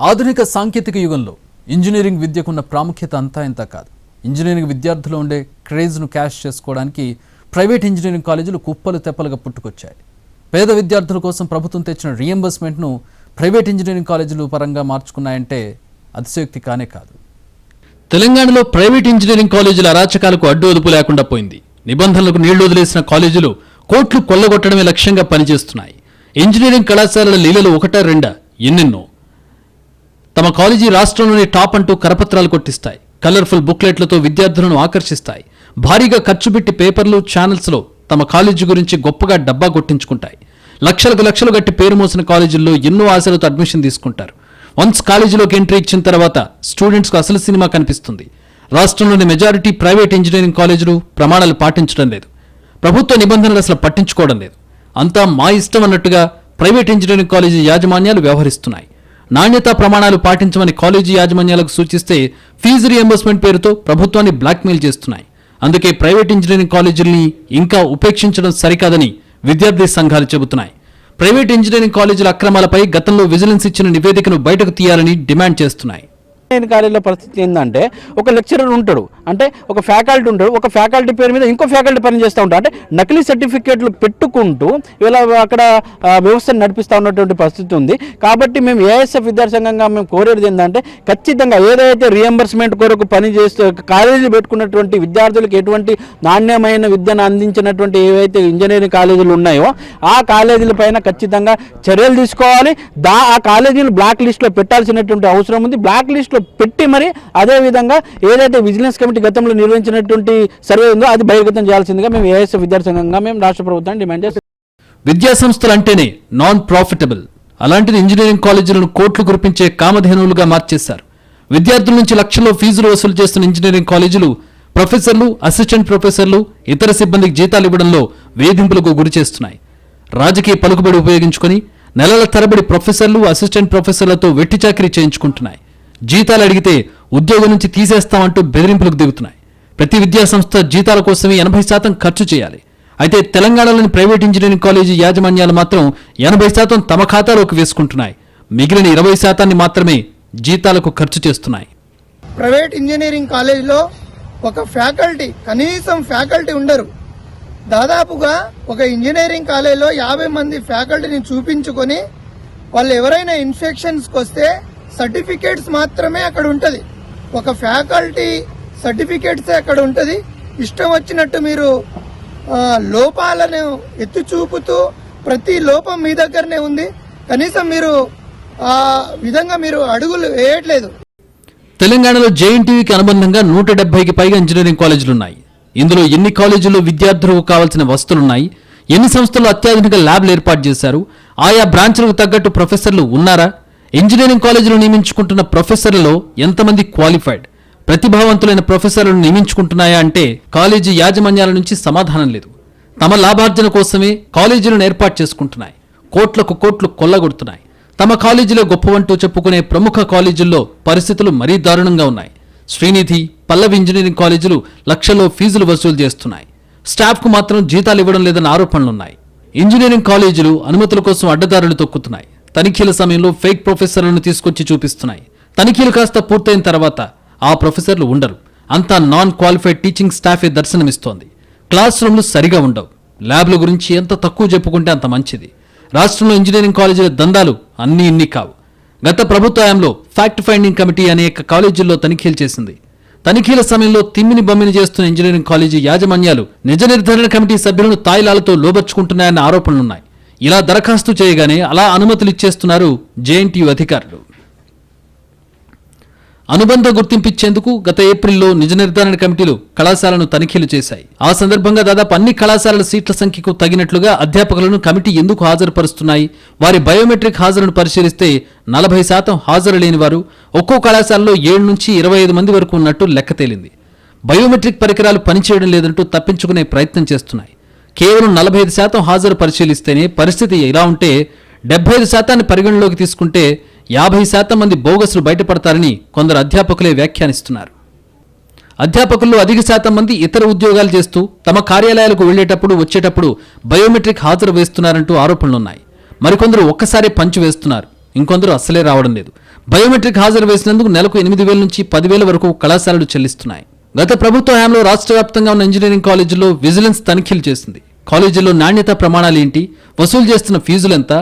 ఆధునిక సాంకేతిక యుగంలో ఇంజనీరింగ్ విద్యకున్న ప్రాముఖ్యత అంతా ఇంత కాదు. ఇంజనీరింగ్ విద్యార్థులు ఉండే క్రేజ్ను క్యాష్ చేసుకోవడానికి ప్రైవేట్ ఇంజనీరింగ్ కాలేజీలు కుప్పలు తెప్పలుగా పుట్టుకొచ్చాయి. పేద విద్యార్థుల కోసం ప్రభుత్వం తెచ్చిన రీఎంబర్స్మెంట్ను ప్రైవేట్ ఇంజనీరింగ్ కాలేజీలు పరంగా మార్చుకున్నాయంటే అతిశయోక్తి కానే కాదు. తెలంగాణలో ప్రైవేట్ ఇంజనీరింగ్ కాలేజీల అరాచకాలకు అడ్డు అదుపు లేకుండా పోయింది. నిబంధనలకు నీళ్ళు వదిలేసిన కాలేజీలు కోట్లు కొల్లగొట్టడమే లక్ష్యంగా పనిచేస్తున్నాయి. ఇంజనీరింగ్ కళాశాలల లీలలు ఒకటా రెండా? ఎన్నెన్నో? తమ కాలేజీ రాష్ట్రంలోని టాప్ అంటూ కరపత్రాలు కొట్టిస్తాయి. కలర్ఫుల్ బుక్లెట్లతో విద్యార్థులను ఆకర్షిస్తాయి. భారీగా ఖర్చు పెట్టి పేపర్లు ఛానల్స్లో తమ కాలేజీ గురించి గొప్పగా డబ్బా కొట్టించుకుంటాయి. లక్షలకు లక్షలు గట్టి పేరు మోసిన కాలేజీల్లో ఎన్నో ఆశలతో అడ్మిషన్ తీసుకుంటారు. వన్స్ కాలేజీలోకి ఎంట్రీ ఇచ్చిన తర్వాత స్టూడెంట్స్కు అసలు సినిమా కనిపిస్తుంది. రాష్ట్రంలోని మెజారిటీ ప్రైవేట్ ఇంజనీరింగ్ కాలేజీలు ప్రమాణాలు పాటించడం లేదు. ప్రభుత్వ నిబంధనలు అసలు పట్టించుకోవడం లేదు. అంతా మా ఇష్టం అన్నట్టుగా ప్రైవేట్ ఇంజనీరింగ్ కాలేజీ యాజమాన్యాలు వ్యవహరిస్తున్నాయి. నాణ్యతా ప్రమాణాలు పాటించమని కాలేజీ యాజమాన్యాలకు సూచిస్తే ఫీజు రియంబర్స్మెంట్ పేరుతో ప్రభుత్వాన్ని బ్లాక్మెయిల్ చేస్తున్నాయి. అందుకే ప్రైవేట్ ఇంజనీరింగ్ కాలేజీల్ని ఇంకా ఉపేక్షించడం సరికాదని విద్యార్థి సంఘాలు చెబుతున్నాయి. ప్రైవేట్ ఇంజనీరింగ్ కాలేజీల అక్రమాలపై గతంలో విజిలెన్స్ ఇచ్చిన నివేదికను బయటకు తీయాలని డిమాండ్ చేస్తున్నాయి. ఇంజనీరింగ్ కాలేజీలో పరిస్థితి ఏంటంటే ఒక లెక్చరర్ ఉంటాడు. అంటే ఒక ఫ్యాకల్టీ ఉంటాడు. ఒక ఫ్యాకల్టీ పేరు మీద ఇంకో ఫ్యాకల్టీ పని చేస్తూ ఉంటాడు. అంటే నకిలీ సర్టిఫికేట్లు పెట్టుకుంటూ ఇలా అక్కడ వ్యవస్థను నడిపిస్తూ ఉన్నటువంటి పరిస్థితి ఉంది. కాబట్టి మేము ఏఎస్ఎఫ్ విద్యార్థి సంఘంగా మేము కోరేది ఏంటంటే ఖచ్చితంగా ఏదైతే రియంబర్స్మెంట్ కొరకు పని చేస్తూ కాలేజీలు పెట్టుకున్నటువంటి విద్యార్థులకు ఎటువంటి నాణ్యమైన విద్యను అందించినటువంటి ఏవైతే ఇంజనీరింగ్ కాలేజీలు ఉన్నాయో ఆ కాలేజీల పైన ఖచ్చితంగా చర్యలు తీసుకోవాలి. దా ఆ కాలేజీలు బ్లాక్ లిస్ట్లో పెట్టాల్సినటువంటి అవసరం ఉంది. బ్లాక్ లిస్ట్లో పెట్టి మరి అదే విధంగా ఏదైతే విజిలెన్స్ కమిటీ గతంలో నిర్వహించినటువంటి సర్వే ఉందో అది బహిర్గతం చేయాల్సిందిగా మేము ఏఎస్ఎఫ్ విద్యాసంఘంగా మేము రాష్ట్ర ప్రభుత్వాన్ని డిమాండ్ చేస్తాం విద్యా సంస్థలు అంటేనే నాన్ ప్రాఫిటబుల్ అలాంటిది ఇంజనీరింగ్ కాలేజీలను కోట్లు కురిపించే కామధేనువులుగా మార్చేశారు. విద్యార్థుల నుంచి లక్షల్లో ఫీజులు వసూలు చేస్తున్న ఇంజనీరింగ్ కాలేజీలు ప్రొఫెసర్లు అసిస్టెంట్ ప్రొఫెసర్లు ఇతర సిబ్బందికి జీతాలు ఇవ్వడంలో వేధింపులకు గురి చేస్తున్నాయి. రాజకీయ పలుకుబడి ఉపయోగించుకొని నెలల తరబడి ప్రొఫెసర్లు అసిస్టెంట్ ప్రొఫెసర్లతో వెట్టి చాకరీ చేయించుకుంటున్నాయి. జీతాలు అడిగితే ఉద్యోగం నుంచి తీసేస్తామంటూ బెదిరింపులకు దిగుతున్నాయి. ప్రతి విద్యా సంస్థ జీతాల కోసమే ఎనభై శాతం ఖర్చు చేయాలి. అయితే తెలంగాణలోని ప్రైవేట్ ఇంజనీరింగ్ కాలేజీ యాజమాన్యాలు మాత్రం ఎనభై శాతం తమ ఖాతాలోకి వేసుకుంటున్నాయి. మిగిలిన ఇరవై శాతాన్ని మాత్రమే జీతాలకు ఖర్చు చేస్తున్నాయి. ప్రైవేట్ ఇంజనీరింగ్ కాలేజీలో ఒక ఫ్యాకల్టీ కనీసం ఫ్యాకల్టీ ఉండరు. దాదాపుగా ఒక ఇంజనీరింగ్ కాలేజీలో యాభై మంది ఫ్యాకల్టీని చూపించుకొని వాళ్ళు ఎవరైనా ఇన్ఫెక్షన్స్కి వస్తే సర్టిఫికేట్స్ మాత్రమే అక్కడ ఉంటుంది. ఒక ఫ్యాకల్టీ సర్టిఫికేట్సే అక్కడ ఉంటుంది. ఇష్టం వచ్చినట్టు మీరు లోపాలను ఎత్తి చూపుతూ ప్రతి లోపం మీ దగ్గరనే ఉంది. కనీసం మీరు ఆ విధంగా మీరు అడుగులు వేయట్లేదు. తెలంగాణలో జేఎన్టీవీకి అనుబంధంగా నూట డెబ్బైకి పైగా ఇంజనీరింగ్ కాలేజీలు ఉన్నాయి ఇందులో ఎన్ని కాలేజీల్లో విద్యార్థులకు కావాల్సిన వస్తువులున్నాయి ఎన్ని సంస్థలు అత్యాధునిక ల్యాబ్లు ఏర్పాటు చేశారు? ఆయా బ్రాంచ్లకు తగ్గట్టు ప్రొఫెసర్లు ఉన్నారా? ఇంజనీరింగ్ కాలేజీలు నియమించుకుంటున్న ప్రొఫెసర్లలో ఎంతమంది క్వాలిఫైడ్? ప్రతిభావంతులైన ప్రొఫెసర్లను నియమించుకుంటున్నాయా అంటే కాలేజీ యాజమాన్యాల నుంచి సమాధానం లేదు. తమ లాభార్జన కోసమే కాలేజీలను ఏర్పాటు చేసుకుంటున్నాయి. కోట్లకు కోట్లు కొల్లగొడుతున్నాయి. తమ కాలేజీలో గొప్పవంటూ చెప్పుకునే ప్రముఖ కాలేజీల్లో పరిస్థితులు మరీ దారుణంగా ఉన్నాయి. శ్రీనిధి పల్లవి ఇంజనీరింగ్ కాలేజీలు లక్షల్లో ఫీజులు వసూలు చేస్తున్నాయి. స్టాఫ్కు మాత్రం జీతాలు ఇవ్వడం లేదన్న ఆరోపణలున్నాయి. ఇంజనీరింగ్ కాలేజీలు అనుమతుల కోసం అడ్డదారులు తొక్కుతున్నాయి. తనిఖీల సమయంలో ఫేక్ ప్రొఫెసర్లను తీసుకొచ్చి చూపిస్తున్నాయి. తనిఖీలు కాస్త పూర్తయిన తర్వాత ఆ ప్రొఫెసర్లు ఉండరు. అంతా నాన్ క్వాలిఫైడ్ టీచింగ్ స్టాఫే దర్శనమిస్తోంది. క్లాస్ రూమ్లు సరిగా ఉండవు. ల్యాబ్ల గురించి ఎంత తక్కువ చెప్పుకుంటే అంత మంచిది. రాష్ట్రంలో ఇంజనీరింగ్ కాలేజీల దందాలు అన్నీ ఇన్ని కావు. గత ప్రభుత్వంలో ఫ్యాక్ట్ ఫైండింగ్ కమిటీ అనేక కాలేజీల్లో తనిఖీలు చేసింది. తనిఖీల సమయంలో తిమ్మిని బమ్మిని చేస్తున్న ఇంజనీరింగ్ కాలేజీ యాజమాన్యాలు నిజ నిర్ధారణ కమిటీ సభ్యులను తాయిలాలతో లోబర్చుకుంటున్నాయన్న ఆరోపణలున్నాయి. ఇలా దరఖాస్తు చేయగానే అలా అనుమతులు ఇచ్చేస్తున్నారు జేఎన్టీయూ అధికారులు. అనుబంధ గుర్తింపిచ్చేందుకు గత ఏప్రిల్లో నిజ నిర్ధారణ కమిటీలు కళాశాలను తనిఖీలు చేశాయి. ఆ సందర్భంగా దాదాపు అన్ని కళాశాలల సీట్ల సంఖ్యకు తగినట్లుగా అధ్యాపకులను కమిటీ ఎందుకు హాజరుపరుస్తున్నాయి? వారి బయోమెట్రిక్ హాజరును పరిశీలిస్తే నలభై శాతం హాజరు లేని వారు ఒక్కో కళాశాలలో ఏడు నుంచి ఇరవై ఐదు మంది వరకు ఉన్నట్టు లెక్క తేలింది. బయోమెట్రిక్ పరికరాలు పనిచేయడం లేదంటూ తప్పించుకునే ప్రయత్నం చేస్తున్నాయి. కేవలం నలభై ఐదు శాతం హాజరు పరిశీలిస్తేనే పరిస్థితి ఇలా ఉంటే డెబ్బై ఐదు శాతాన్ని పరిగణలోకి తీసుకుంటే యాభై శాతం మంది బోగస్లు బయటపడతారని కొందరు అధ్యాపకులే వ్యాఖ్యానిస్తున్నారు. అధ్యాపకుల్లో అధిక శాతం మంది ఇతర ఉద్యోగాలు చేస్తూ తమ కార్యాలయాలకు వెళ్ళేటప్పుడు వచ్చేటప్పుడు బయోమెట్రిక్ హాజరు వేస్తున్నారంటూ ఆరోపణలున్నాయి. మరికొందరు ఒక్కసారి పంచు వేస్తున్నారు. ఇంకొందరు అస్సలే రావడం లేదు. బయోమెట్రిక్ హాజరు వేసినందుకు నెలకు ఎనిమిది వేల నుంచి పదివేల వరకు కళాశాలలు చెల్లిస్తున్నాయి. గత ప్రభుత్వ హయాంలో రాష్ట్ర వ్యాప్తంగా ఉన్న ఇంజనీరింగ్ కాలేజీల్లో విజిలెన్స్ తనిఖీలు చేసింది. కాలేజీల్లో నాణ్యత ప్రమాణాలు ఏంటి? వసూలు చేస్తున్న ఫీజులెంత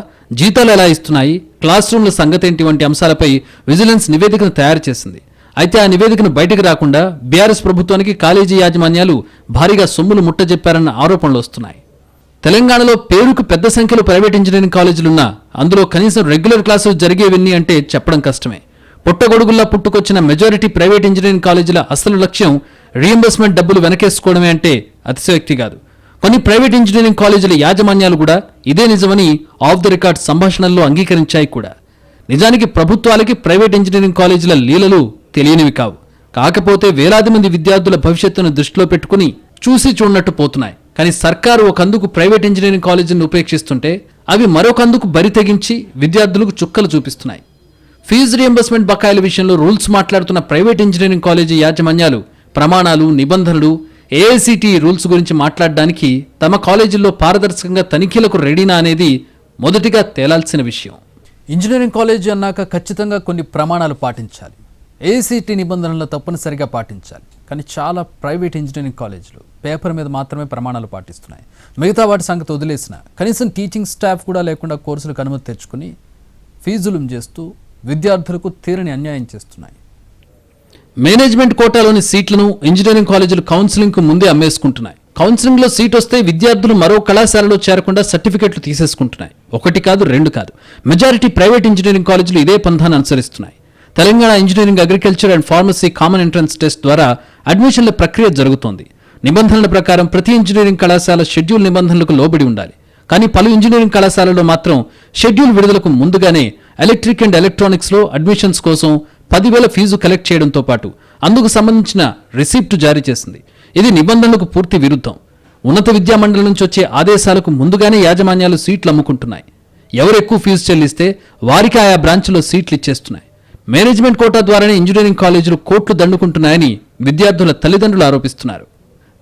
జీతాలు ఎలా ఇస్తున్నాయి? క్లాస్ రూమ్ల సంగతేంటి వంటి అంశాలపై విజిలెన్స్ నివేదికను తయారు చేసింది. అయితే ఆ నివేదికను బయటకు రాకుండా బీఆర్ఎస్ ప్రభుత్వానికి కాలేజీ యాజమాన్యాలు భారీగా సొమ్ములు ముట్టజెప్పారన్న ఆరోపణలు వస్తున్నాయి. తెలంగాణలో పేరుకు పెద్ద సంఖ్యలో ప్రైవేట్ ఇంజనీరింగ్ కాలేజీలున్నా అందులో కనీసం రెగ్యులర్ క్లాసులు జరిగేవన్నీ అంటే చెప్పడం కష్టమే. పుట్టగొడుగుల్లా పుట్టుకొచ్చిన మెజారిటీ ప్రైవేట్ ఇంజనీరింగ్ కాలేజీల అసలు లక్ష్యం రీఎంబర్స్మెంట్ డబ్బులు వెనకేసుకోవడమే అంటే అతిశయోక్తి కాదు. కొన్ని ప్రైవేట్ ఇంజనీరింగ్ కాలేజీల యాజమాన్యాలు కూడా ఇదే నిజమని ఆఫ్ ది రికార్డ్ సంభాషణల్లో అంగీకరించాయి కూడా. నిజానికి ప్రభుత్వాలకి ప్రైవేట్ ఇంజనీరింగ్ కాలేజీల లీలలు తెలియనివి కావు. కాకపోతే వేలాది మంది విద్యార్థుల భవిష్యత్తును దృష్టిలో పెట్టుకుని చూసి చూడనట్టు పోతున్నాయి. కానీ సర్కారు ఒకందుకు ప్రైవేట్ ఇంజనీరింగ్ కాలేజీని ఉపేక్షిస్తుంటే అవి మరొకందుకు బరి తెగించి విద్యార్థులకు చుక్కలు చూపిస్తున్నాయి. ఫీజు రియంబర్స్మెంట్ బకాయిల విషయంలో రూల్స్ మాట్లాడుతున్న ప్రైవేట్ ఇంజనీరింగ్ కాలేజీ యాజమాన్యాలు ప్రమాణాలు నిబంధనలు ఏఐసిటి రూల్స్ గురించి మాట్లాడడానికి తమ కాలేజీల్లో పారదర్శకంగా తనిఖీలకు రెడీనా అనేది మొదటిగా తేలాల్సిన విషయం. ఇంజనీరింగ్ కాలేజీ అన్నాక ఖచ్చితంగా కొన్ని ప్రమాణాలు పాటించాలి. ఏఐసిటి నిబంధనలు తప్పనిసరిగా పాటించాలి. కానీ చాలా ప్రైవేట్ ఇంజనీరింగ్ కాలేజీలు పేపర్ మీద మాత్రమే ప్రమాణాలు పాటిస్తున్నాయి. మిగతా వాటి సంగతి వదిలేసిన కనీసం టీచింగ్ స్టాఫ్ కూడా లేకుండా కోర్సులకు అనుమతి తెచ్చుకుని ఫీజులు చేస్తూ విద్యార్థులకు తీరని అన్యాయం చేస్తున్నాయి. మేనేజ్మెంట్ కోటాలోని సీట్లను ఇంజనీరింగ్ కాలేజీలు కౌన్సిలింగ్కు ముందే అమ్మేసుకుంటున్నాయి. కౌన్సిలింగ్లో సీట్ వస్తే విద్యార్థులు మరో కళాశాలలో చేరకుండా సర్టిఫికెట్లు తీసేసుకుంటున్నాయి. ఒకటి కాదు రెండు కాదు. మెజారిటీ ప్రైవేట్ ఇంజనీరింగ్ కాలేజీలు ఇదే పంథాన్ని అనుసరిస్తున్నాయి. Telangana engineering agriculture and pharmacy common entrance test ద్వారా అడ్మిషన్ల ప్రక్రియ జరుగుతోంది. నిబంధనల ప్రకారం ప్రతి ఇంజనీరింగ్ కళాశాల షెడ్యూల్ నిబంధనలకు లోబడి ఉండాలి. కానీ పలు ఇంజనీరింగ్ కళాశాలలో మాత్రం షెడ్యూల్ విడుదలకు ముందుగానే ఎలక్ట్రిక్ అండ్ ఎలక్ట్రానిక్స్లో అడ్మిషన్స్ కోసం పదివేల ఫీజు కలెక్ట్ చేయడంతో పాటు అందుకు సంబంధించిన రిసిప్ట్ జారీ చేసింది. ఇది నిబంధనలకు పూర్తి విరుద్ధం. ఉన్నత విద్యా మండలి నుంచి వచ్చే ఆదేశాలకు ముందుగానే యాజమాన్యాలు సీట్లు అమ్ముకుంటున్నాయి. ఎవరు ఎక్కువ ఫీజు చెల్లిస్తే వారికి ఆయా బ్రాంచ్లో సీట్లు ఇచ్చేస్తున్నాయి. మేనేజ్మెంట్ కోటా ద్వారానే ఇంజనీరింగ్ కాలేజీలు కోట్లు దండుకుంటున్నాయని విద్యార్థుల తల్లిదండ్రులు ఆరోపిస్తున్నారు.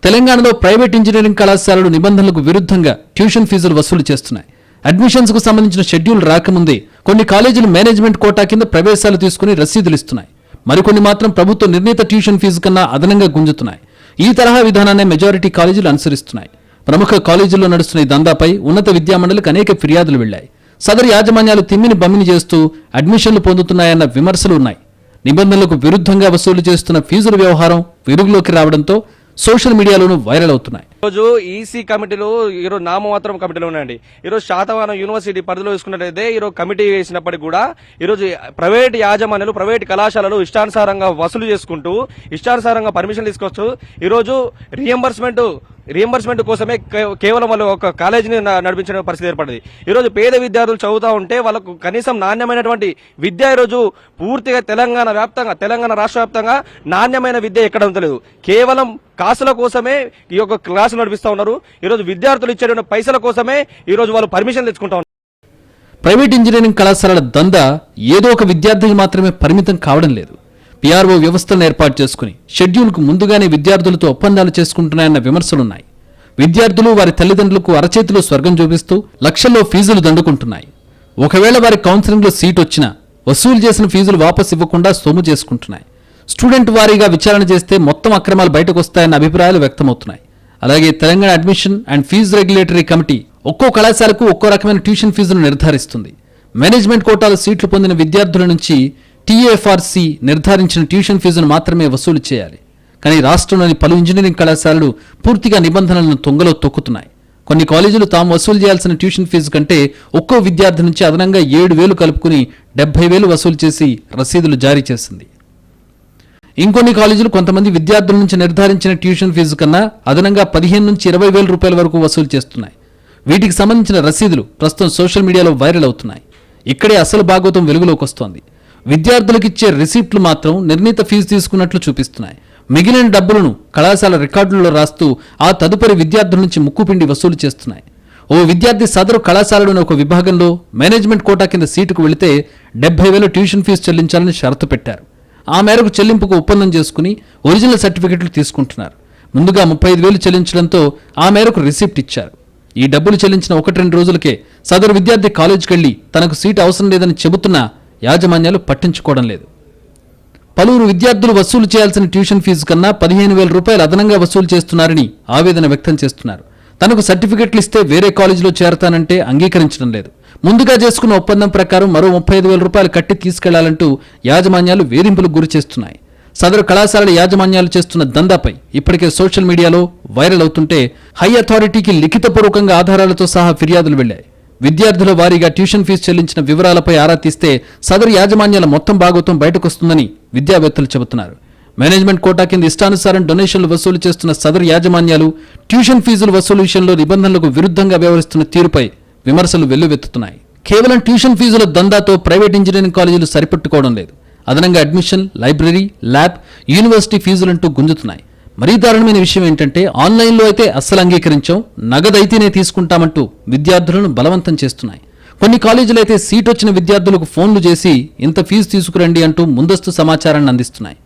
తెలంగాణలో ప్రైవేట్ ఇంజనీరింగ్ కళాశాలలు నిబంధనలకు విరుద్ధంగా ట్యూషన్ ఫీజులు వసూలు చేస్తున్నాయి. అడ్మిషన్స్కు సంబంధించిన షెడ్యూల్ రాకముందే కొన్ని కాలేజీలు మేనేజ్మెంట్ కోటా కింద ప్రవేశాలు తీసుకుని రసీదులు ఇస్తున్నాయి మరికొన్ని మాత్రం ప్రభుత్వ నిర్ణీత ట్యూషన్ ఫీజు కన్నా అదనంగా గుంజుతున్నాయి. ఈ తరహా విధానాన్ని మెజారిటీ కాలేజీలు అనుసరిస్తున్నాయి. ప్రముఖ కాలేజీల్లో నడుస్తున్న ఈ దందాపై ఉన్నత విద్యామండలికి అనేక ఫిర్యాదులు వెళ్ళాయి సదరు యాజమాన్యాలు తిమ్మిని బమ్మిని చేస్తూ అడ్మిషన్లు పొందుతున్నాయన్న విమర్శలు ఉన్నాయి. నిబంధనలకు విరుద్ధంగా వసూలు చేస్తున్న ఫీజుల వ్యవహారం వెలుగులోకి రావడంతో సోషల్ మీడియాలోనూ వైరల్ అవుతున్నాయి. ఈరోజు ఈసీ కమిటీలు ఈరోజు నామమాత్రం కమిటీలు ఉన్నాయండి. ఈరోజు శాతవాహనం యూనివర్సిటీ పరిధిలో వేసుకున్నట్లయితే ఈరోజు కమిటీ వేసినప్పటికీ కూడా ఈరోజు ప్రైవేట్ యాజమాన్యాలు ప్రైవేట్ కళాశాలలు ఇష్టానుసారంగా వసూలు చేసుకుంటూ ఇష్టానుసారంగా పర్మిషన్ తీసుకొస్తూ ఈరోజు రియంబర్స్మెంట్ రియంబర్స్మెంట్ కోసమే కే- కేవలం వాళ్ళు ఒక కాలేజీని నడిపించిన పరిస్థితి ఏర్పడింది. ఈరోజు పేద విద్యార్థులు చదువుతూ ఉంటే వాళ్ళకు కనీసం నాణ్యమైనటువంటి విద్య ఈరోజు పూర్తిగా తెలంగాణ వ్యాప్తంగా తెలంగాణ రాష్ట్ర వ్యాప్తంగా నాణ్యమైన విద్య ఎక్కడ ఉంటలేదు కేవలం కాసుల కోసమే ఈ యొక్క క్లాసులు నడిపిస్తూ ఉన్నారు. ఈరోజు విద్యార్థులు ఇచ్చేటువంటి పైసల కోసమే ఈరోజు వాళ్ళు పర్మిషన్ తెచ్చుకుంటా ఉన్నారు. ప్రైవేట్ ఇంజనీరింగ్ కళాశాలల దందా ఏదో ఒక విద్యార్థికి మాత్రమే పరిమితం కావడం లేదు. పీఆర్ఓ వ్యవస్థలను ఏర్పాటు చేసుకుని షెడ్యూల్కు ముందుగానే విద్యార్థులతో ఒప్పందాలు చేసుకుంటున్నాయన్న విమర్శలున్నాయి. విద్యార్థులు వారి తల్లిదండ్రులకు అరచేతిలో స్వర్గం చూపిస్తూ లక్షల్లో ఫీజులు దండుకుంటున్నాయి. ఒకవేళ వారి కౌన్సిలింగ్లో సీట్ వచ్చినా వసూలు చేసిన ఫీజులు వాపసు ఇవ్వకుండా సొమ్ము చేసుకుంటున్నాయి. స్టూడెంట్ వారీగా విచారణ చేస్తే మొత్తం అక్రమాలు బయటకు వస్తాయన్న అభిప్రాయాలు వ్యక్తమవుతున్నాయి. అలాగే Telangana admission and fee regulatory committee ఒక్కో కళాశాలకు ఒక్కో రకమైన ట్యూషన్ ఫీజును నిర్ధారిస్తుంది. మేనేజ్మెంట్ కోటాలో సీట్లు పొందిన విద్యార్థుల నుంచి టీఏఎఫ్ఆర్సి నిర్ధారించిన ట్యూషన్ ఫీజును మాత్రమే వసూలు చేయాలి. కానీ రాష్ట్రంలోని పలు ఇంజనీరింగ్ కళాశాలలు పూర్తిగా నిబంధనలను తొంగలో తొక్కుతున్నాయి. కొన్ని కాలేజీలు తాము వసూలు చేయాల్సిన ట్యూషన్ ఫీజు కంటే ఒక్కో విద్యార్థి నుంచి అదనంగా ఏడు వేలు కలుపుకుని డెబ్బై వేలు వసూలు చేసి రసీదులు జారీ చేసింది. ఇంకొన్ని కాలేజీలు కొంతమంది విద్యార్థుల నుంచి నిర్ధారించిన ట్యూషన్ ఫీజు కన్నా అదనంగా పదిహేను నుంచి ఇరవై వేల రూపాయల వరకు వసూలు చేస్తున్నాయి. వీటికి సంబంధించిన రసీదులు ప్రస్తుతం సోషల్ మీడియాలో వైరల్ అవుతున్నాయి. ఇక్కడే అసలు భాగవతం వెలుగులోకి వస్తోంది. విద్యార్థులకు ఇచ్చే రిసిప్ట్లు మాత్రం నిర్ణీత ఫీజు తీసుకున్నట్లు చూపిస్తున్నాయి. మిగిలిన డబ్బులను కళాశాల రికార్డుల్లో రాస్తూ ఆ తదుపరి విద్యార్థుల నుంచి ముక్కుపిండి వసూలు చేస్తున్నాయి. ఓ విద్యార్థి సదరు కళాశాలలోని ఒక విభాగంలో మేనేజ్మెంట్ కోటా కింద సీటుకు వెళితే డెబ్బై వేలు ట్యూషన్ ఫీజు చెల్లించాలని షరతు పెట్టారు. ఆ మేరకు చెల్లింపుకు ఒప్పందం చేసుకుని ఒరిజినల్ సర్టిఫికెట్లు తీసుకుంటున్నారు. ముందుగా ముప్పై ఐదు వేలు చెల్లించడంతో ఆ మేరకు రిసిప్ట్ ఇచ్చారు. ఈ డబ్బులు చెల్లించిన ఒకటి రెండు రోజులకే సదరు విద్యార్థి కాలేజీకి వెళ్ళి తనకు సీటు అవసరం లేదని చెబుతున్నా యాజమాన్యాలు పట్టించుకోవడం లేదు. పలువురు విద్యార్థులు వసూలు చేయాల్సిన ట్యూషన్ ఫీజు కన్నా పదిహేను వేల రూపాయలు అదనంగా వసూలు చేస్తున్నారని ఆవేదన వ్యక్తం చేస్తున్నారు. తనకు సర్టిఫికెట్లు ఇస్తే వేరే కాలేజీలో చేరతానంటే అంగీకరించడం లేదు. ముందుగా చేసుకున్న ఒప్పందం ప్రకారం మరో ముప్పై ఐదు వేల రూపాయలు కట్టి తీసుకెళ్ళాలంటూ యాజమాన్యాలు వేధింపులకు గురి చేస్తున్నాయి. సదరు కళాశాలల యాజమాన్యాలు చేస్తున్న దందాపై ఇప్పటికే సోషల్ మీడియాలో వైరల్ అవుతుంటే హై అథారిటీకి లిఖితపూర్వకంగా ఆధారాలతో సహా ఫిర్యాదులు వెళ్ళాయి విద్యార్థుల వారీగా ట్యూషన్ ఫీజు చెల్లించిన వివరాలపై ఆరా తీస్తే సదరు యాజమాన్యాల మొత్తం భాగోత్వం బయటకొస్తుందని విద్యావేత్తలు చెబుతున్నారు. మేనేజ్మెంట్ కోటా కింద ఇష్టానుసారం డొనేషన్లు వసూలు చేస్తున్న సదరు యాజమాన్యాలు ట్యూషన్ ఫీజుల వసూలు విషయంలో నిబంధనలకు విరుద్ధంగా వ్యవహరిస్తున్న తీరుపై విమర్శలు వెల్లువెత్తుతున్నాయి. కేవలం ట్యూషన్ ఫీజుల దందాతో ప్రైవేట్ ఇంజనీరింగ్ కాలేజీలు సరిపెట్టుకోవడం లేదు. అదనంగా అడ్మిషన్ లైబ్రరీ ల్యాబ్ యూనివర్సిటీ ఫీజులంటూ గుంజుతున్నాయి. మరీ దారుణమైన విషయం ఏంటంటే ఆన్లైన్లో అయితే అస్సలు అంగీకరించాం నగదైతేనే తీసుకుంటామంటూ విద్యార్థులను బలవంతం చేస్తున్నాయి. కొన్ని కాలేజీలు అయితే సీట్ వచ్చిన విద్యార్థులకు ఫోన్లు చేసి ఇంత ఫీజు తీసుకురండి అంటూ ముందస్తు సమాచారాన్ని అందిస్తున్నాయి.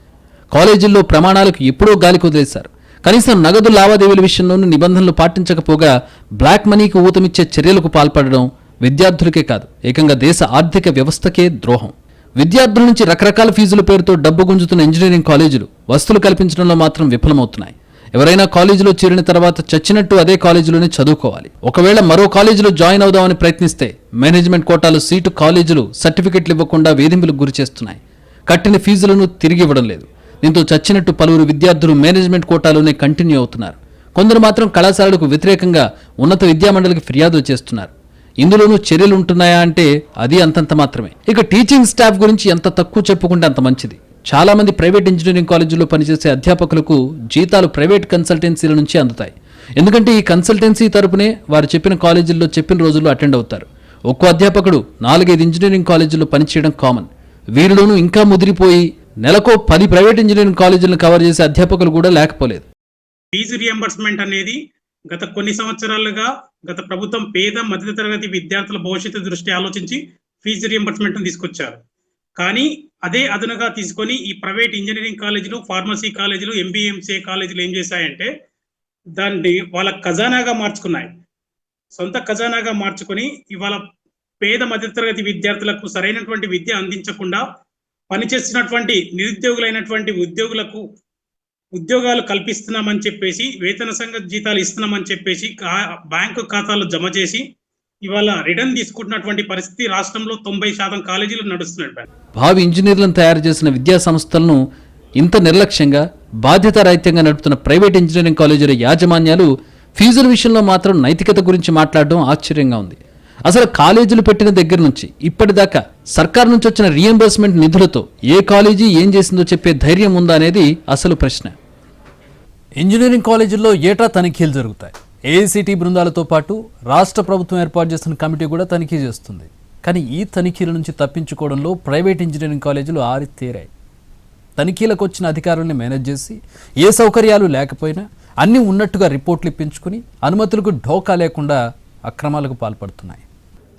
కాలేజీల్లో ప్రమాణాలకు ఎప్పుడో గాలి కుదిలేశారు. కనీసం నగదు లావాదేవీల విషయంలోనూ నిబంధనలు పాటించకపోగా బ్లాక్ మనీకి ఊతమిచ్చే చర్యలకు పాల్పడడం విద్యార్థులకే కాదు ఏకంగా దేశ ఆర్థిక వ్యవస్థకే ద్రోహం. విద్యార్థుల నుంచి రకరకాల ఫీజుల పేరుతో డబ్బు గుంజుతున్న ఇంజనీరింగ్ కాలేజీలు వస్తువులు కల్పించడంలో మాత్రం విఫలమవుతున్నాయి. ఎవరైనా కాలేజీలో చేరిన తర్వాత చచ్చినట్టు అదే కాలేజీలోనే చదువుకోవాలి. ఒకవేళ మరో కాలేజీలో జాయిన్ అవుదామని ప్రయత్నిస్తే మేనేజ్మెంట్ కోటాలు సీటు కాలేజీలు సర్టిఫికెట్లు ఇవ్వకుండా వేధింపులకు గురి చేస్తున్నాయి. కట్టిన ఫీజులను తిరిగి ఇవ్వడం లేదు. దీంతో చచ్చినట్టు పలువురు విద్యార్థులు మేనేజ్మెంట్ కోటాలోనే కంటిన్యూ అవుతున్నారు. కొందరు మాత్రం కళాశాలలకు వ్యతిరేకంగా ఉన్నత విద్యామండలికి ఫిర్యాదు చేస్తున్నారు. ఇందులోనూ చర్యలు ఉంటున్నాయా అంటే అది అంతంత మాత్రమే. ఇక టీచింగ్ స్టాఫ్ గురించి ఎంత తక్కువ చెప్పుకుంటే అంత మంచిది. చాలా మంది ప్రైవేట్ ఇంజనీరింగ్ కాలేజీల్లో పనిచేసే అధ్యాపకులకు జీతాలు ప్రైవేట్ కన్సల్టెన్సీల నుంచి అందుతాయి. ఎందుకంటే ఈ కన్సల్టెన్సీ తరపునే వారు చెప్పిన కాలేజీల్లో చెప్పిన రోజుల్లో అటెండ్ అవుతారు. ఒక్కో అధ్యాపకుడు నాలుగైదు ఇంజనీరింగ్ కాలేజీల్లో పనిచేయడం కామన్. వీరిలోనూ ఇంకా ముదిరిపోయి నెలకో పది ప్రైవేట్ ఇంజనీరింగ్ కాలేజీలను కవర్ చేసే అధ్యాపకులు కూడా లేకపోలేదు. ఫీజు రియంబర్స్మెంట్ అనేది గత కొన్ని సంవత్సరాలుగా గత ప్రభుత్వం పేద మధ్యతరగతి విద్యార్థుల భవిష్యత్తు దృష్టి ఆలోచించి ఫీజు రియంబర్స్మెంట్ తీసుకొచ్చారు. కానీ అదే అదనుగా తీసుకొని ఈ ప్రైవేట్ ఇంజనీరింగ్ కాలేజీలు ఫార్మసీ కాలేజీలు ఎంబీఎంసీఏ కాలేజీలు ఏం చేశాయంటే దాన్ని వాళ్ళ ఖజానాగా మార్చుకున్నాయి. సొంత ఖజానాగా మార్చుకొని ఇవాళ పేద మధ్యతరగతి విద్యార్థులకు సరైనటువంటి విద్య అందించకుండా పనిచేస్తున్నటువంటి నిరుద్యోగులైనటువంటి ఉద్యోగులకు ఉద్యోగాలు కల్పిస్తున్నామని చెప్పేసి వేతన సంఘ జీతాలు ఇస్తున్నామని చెప్పేసి బ్యాంకు ఖాతాలు జమ చేసి ఇవాళ రిటర్న్ తీసుకుంటున్నటువంటి పరిస్థితి రాష్ట్రంలో తొంభై శాతం కాలేజీలు నడుస్తున్నాయి భావి ఇంజనీర్లను తయారు చేసిన విద్యా సంస్థలను ఇంత నిర్లక్ష్యంగా బాధ్యతారాహిత్యంగా నడుపుతున్న ప్రైవేట్ ఇంజనీరింగ్ కాలేజీల యాజమాన్యాలు ఫీజుల విషయంలో మాత్రం నైతికత గురించి మాట్లాడడం ఆశ్చర్యంగా ఉంది. అసలు కాలేజీలు పెట్టిన దగ్గర నుంచి ఇప్పటిదాకా సర్కార్ నుంచి వచ్చిన రియంబర్స్మెంట్ నిధులతో ఏ కాలేజీ ఏం చేసిందో చెప్పే ధైర్యం ఉందా అనేది అసలు ప్రశ్న. ఇంజనీరింగ్ కాలేజీల్లో ఏటా తనిఖీలు జరుగుతాయి. ఏఐసిటి బృందాలతో పాటు రాష్ట్ర ప్రభుత్వం ఏర్పాటు చేసిన కమిటీ కూడా తనిఖీ చేస్తుంది. కానీ ఈ తనిఖీల నుంచి తప్పించుకోవడంలో ప్రైవేట్ ఇంజనీరింగ్ కాలేజీలు ఆరి తీరాయి. తనిఖీలకు వచ్చిన అధికారుల్ని మేనేజ్ చేసి ఏ సౌకర్యాలు లేకపోయినా అన్నీ ఉన్నట్టుగా రిపోర్ట్లు ఇప్పించుకుని అనుమతులకు ఢోకా లేకుండా అక్రమాలకు పాల్పడుతున్నాయి.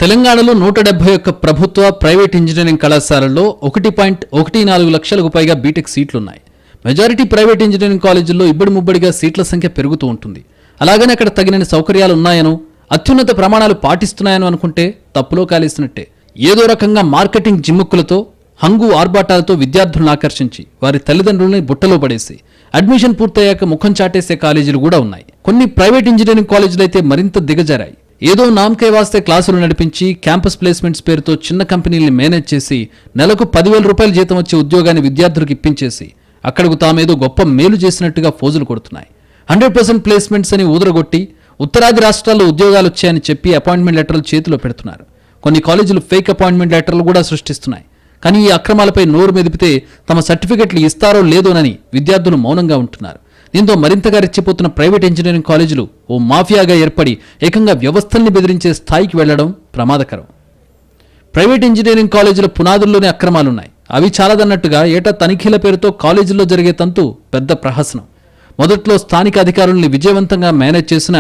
తెలంగాణలో నూట డెబ్బై ఒక్క ప్రభుత్వ ప్రైవేట్ ఇంజనీరింగ్ కళాశాలల్లో ఒకటి పాయింట్ ఒకటి నాలుగు లక్షలకు పైగా బీటెక్ సీట్లున్నాయి. మెజారిటీ ప్రైవేట్ ఇంజనీరింగ్ కాలేజీల్లో ఇబ్బడి ముబ్బడిగా సీట్ల సంఖ్య పెరుగుతూ ఉంటుంది. అలాగని అక్కడ తగినన్ని సౌకర్యాలు ఉన్నాయనో అత్యున్నత ప్రమాణాలు పాటిస్తున్నాయనో అనుకుంటే తప్పులో కాలేసినట్టే. ఏదో రకంగా మార్కెటింగ్ జిమ్ముక్కులతో హంగు ఆర్భాటాలతో విద్యార్థులను ఆకర్షించి వారి తల్లిదండ్రులని బుట్టలో పడేసి అడ్మిషన్ పూర్తయ్యాక ముఖం చాటేసే కాలేజీలు కూడా ఉన్నాయి. కొన్ని ప్రైవేట్ ఇంజనీరింగ్ కాలేజీలు అయితే మరింత దిగజారాయి. ఏదో నామకే వాస్తే క్లాసులు నడిపించి క్యాంపస్ ప్లేస్మెంట్స్ పేరుతో చిన్న కంపెనీల్ని మేనేజ్ చేసి నెలకు పదివేల రూపాయల జీతం వచ్చే ఉద్యోగాన్ని విద్యార్థులకు ఇప్పించేసి అక్కడకు తామేదో గొప్ప మేలు చేసినట్టుగా ఫోజులు కొడుతున్నాయి. హండ్రెడ్ పర్సెంట్ ప్లేస్మెంట్స్ అని ఊదరగొట్టి ఉత్తరాది రాష్ట్రాల్లో ఉద్యోగాలు వచ్చాయని చెప్పి అపాయింట్మెంట్ లెటర్లు చేతిలో పెడుతున్నారు. కొన్ని కాలేజీలు ఫేక్ అపాయింట్మెంట్ లెటర్లు కూడా సృష్టిస్తున్నాయి. కానీ ఈ అక్రమాలపై నోరు మెదిపితే తమ సర్టిఫికెట్లు ఇస్తారో లేదోనని విద్యార్థులు మౌనంగా ఉంటున్నారు. దీంతో మరింతగా రెచ్చిపోతున్న ప్రైవేట్ ఇంజనీరింగ్ కాలేజీలు ఓ మాఫియాగా ఏర్పడి ఏకంగా వ్యవస్థల్ని బెదిరించే స్థాయికి వెళ్ళడం ప్రమాదకరం. ప్రైవేట్ ఇంజనీరింగ్ కాలేజీల పునాదుల్లోనే అక్రమాలున్నాయి. అవి చాలదన్నట్టుగా ఏటా తనిఖీల పేరుతో కాలేజీల్లో జరిగే తంతు పెద్ద ప్రహసనం. మొదట్లో స్థానిక అధికారుల్ని విజయవంతంగా మేనేజ్ చేసిన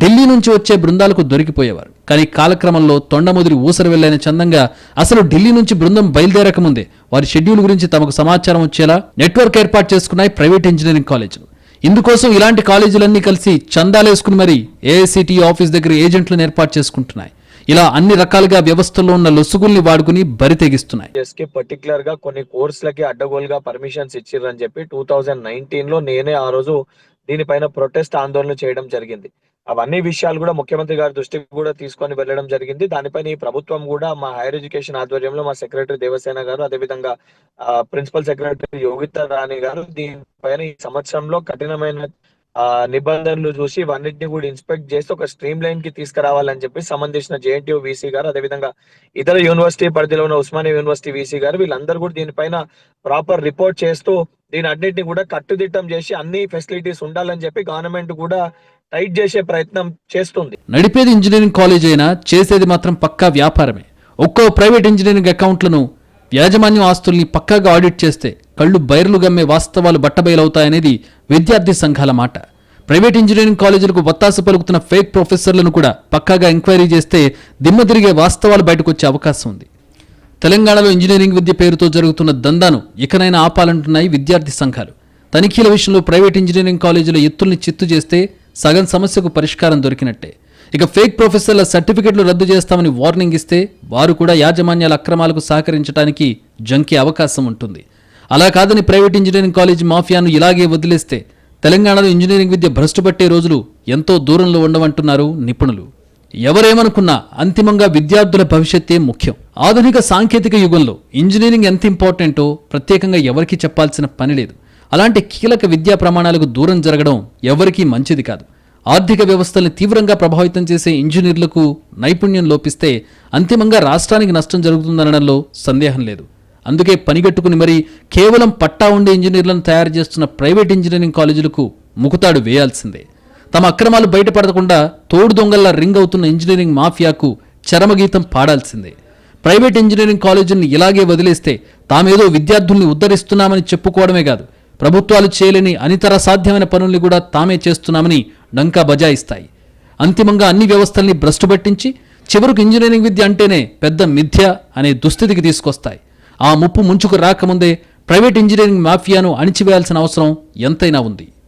ఢిల్లీ నుంచి వచ్చే బృందాలకు దొరికిపోయేవారు. కానీ కాలక్రమంలో తొండముదిరి ఊసరు వెళ్ళైన చందంగా అసలు ఢిల్లీ నుంచి బృందం బయలుదేరకముందే వారి షెడ్యూల్ గురించి తమకు సమాచారం వచ్చేలా నెట్వర్క్ ఏర్పాటు చేసుకున్నాయి ప్రైవేట్ ఇంజనీరింగ్ కాలేజీలు. ఇందుకోసం ఇలాంటి కాలేజీలన్నీ కలిసి చందాలేసుకుని మరీ ఏఐసిటి ఆఫీస్ దగ్గర ఏజెంట్లను ఏర్పాటు చేసుకుంటున్నాయి. ఇలా అన్ని రకాలుగా వ్యవస్థలో ఉన్న లొసుగుల్ని వాడుకుని బరి తెగిస్తున్నాయి. కి పర్టికులర్గా కొన్ని కోర్సులకి అడ్డగోలుగా పర్మిషన్స్ ఇచ్చిర్రని చెప్పి టూ థౌజండ్ నైన్టీన్లో నేనే ఆ రోజు దీనిపైన ప్రొటెస్ట్ ఆందోళన చేయడం జరిగింది. అవన్నీ విషయాలు కూడా ముఖ్యమంత్రి గారి దృష్టికి కూడా తీసుకొని వెళ్ళడం జరిగింది. దానిపైన ఈ ప్రభుత్వం కూడా మా హైయర్ ఎడ్యుకేషన్ ఆధ్వర్యంలో మా సెక్రటరీ దేవసేన గారు అదేవిధంగా ప్రిన్సిపల్ సెక్రటరీ యోగిత రాణి గారు దీనిపైన ఈ సంవత్సరంలో కఠినమైన ఆ నిబంధనలు చూసి ఇవన్నిటిని కూడా ఇన్స్పెక్ట్ చేసి ఒక స్ట్రీమ్ లైన్కి తీసుకురావాలని చెప్పి సంబంధించిన జేఎన్టీయూ వీసీ గారు అదేవిధంగా ఇతర యూనివర్సిటీ పరిధిలో ఉన్న ఉస్మానియా యూనివర్సిటీ వీసీ గారు వీళ్ళందరూ కూడా దీనిపైన ప్రాపర్ రిపోర్ట్ చేస్తూ దీని అన్నింటిని కూడా కట్టుదిట్టం చేసి అన్ని ఫెసిలిటీస్ ఉండాలని చెప్పి గవర్నమెంట్ కూడా టైట్ చేసే ప్రయత్నం చేస్తుంది. నడిపేది ఇంజనీరింగ్ కాలేజ్ అయినా చేసేది మాత్రం పక్కా వ్యాపారమే. ఒక్కో ప్రైవేట్ ఇంజనీరింగ్ అకౌంట్లను యాజమాన్యం ఆస్తుల్ని పక్కాగా ఆడిట్ చేస్తే కళ్ళు బైర్లు గమ్మే వాస్తవాలు బట్టబయలవుతాయనేది విద్యార్థి సంఘాల మాట. ప్రైవేట్ ఇంజనీరింగ్ కాలేజీలకు వత్తాసు పలుకుతున్న ఫేక్ ప్రొఫెసర్లను కూడా పక్కాగా ఎంక్వైరీ చేస్తే దిమ్మ తిరిగే వాస్తవాలు బయటకొచ్చే అవకాశం ఉంది. తెలంగాణలో ఇంజనీరింగ్ విద్య పేరుతో జరుగుతున్న దందాను ఇకనైనా ఆపాలంటున్నాయి విద్యార్థి సంఘాలు. తనిఖీల విషయంలో ప్రైవేట్ ఇంజనీరింగ్ కాలేజీల ఎత్తుల్ని చిత్తు చేస్తే సగం సమస్యకు పరిష్కారం దొరికినట్టే. ఇక ఫేక్ ప్రొఫెసర్ల సర్టిఫికెట్లు రద్దు చేస్తామని వార్నింగ్ ఇస్తే వారు కూడా యాజమాన్యాల అక్రమాలకు సహకరించడానికి జంకే అవకాశం ఉంటుంది. అలా కాదని ప్రైవేట్ ఇంజనీరింగ్ కాలేజ్ మాఫియాను ఇలాగే వదిలేస్తే తెలంగాణలో ఇంజనీరింగ్ విద్య భ్రష్టుపట్టే రోజులు ఎంతో దూరంలో ఉండవంటున్నారు నిపుణులు. ఎవరేమనుకున్నా అంతిమంగా విద్యార్థుల భవిష్యత్తే ముఖ్యం. ఆధునిక సాంకేతిక యుగంలో ఇంజనీరింగ్ ఎంత ఇంపార్టెంటో ప్రత్యేకంగా ఎవరికీ చెప్పాల్సిన పని లేదు. అలాంటి కీలక విద్యా ప్రమాణాలకు దూరం జరగడం ఎవరికీ మంచిది కాదు. ఆర్థిక వ్యవస్థల్ని తీవ్రంగా ప్రభావితం చేసే ఇంజనీర్లకు నైపుణ్యం లోపిస్తే అంతిమంగా రాష్ట్రానికి నష్టం జరుగుతుందనడంలో సందేహం లేదు. అందుకే పనిగట్టుకుని మరీ కేవలం పట్టా ఉండే ఇంజనీర్లను తయారు చేస్తున్న ప్రైవేట్ ఇంజనీరింగ్ కాలేజీలకు ముకుతాడు వేయాల్సిందే. తమ అక్రమాలు బయటపడకుండా తోడు దొంగల్లా రింగ్ అవుతున్న ఇంజనీరింగ్ మాఫియాకు చరమగీతం పాడాల్సిందే. ప్రైవేట్ ఇంజనీరింగ్ కాలేజీని ఇలాగే వదిలేస్తే తామేదో విద్యార్థుల్ని ఉద్ధరిస్తున్నామని చెప్పుకోవడమే కాదు. ప్రభుత్వాలు చేయలేని అనితర సాధ్యమైన పనుల్ని కూడా తామే చేస్తున్నామని డంకా బజాయిస్తాయి. అంతిమంగా అన్ని వ్యవస్థల్ని భ్రష్టుపట్టించి చివరకు ఇంజనీరింగ్ విద్య అంటేనే పెద్ద మిథ్య అనే దుస్థితికి తీసుకొస్తాయి. ఆ ముప్పు ముంచుకు రాకముందే ప్రైవేట్ ఇంజనీరింగ్ మాఫియాను అణిచివేయాల్సిన అవసరం ఎంతైనా ఉంది.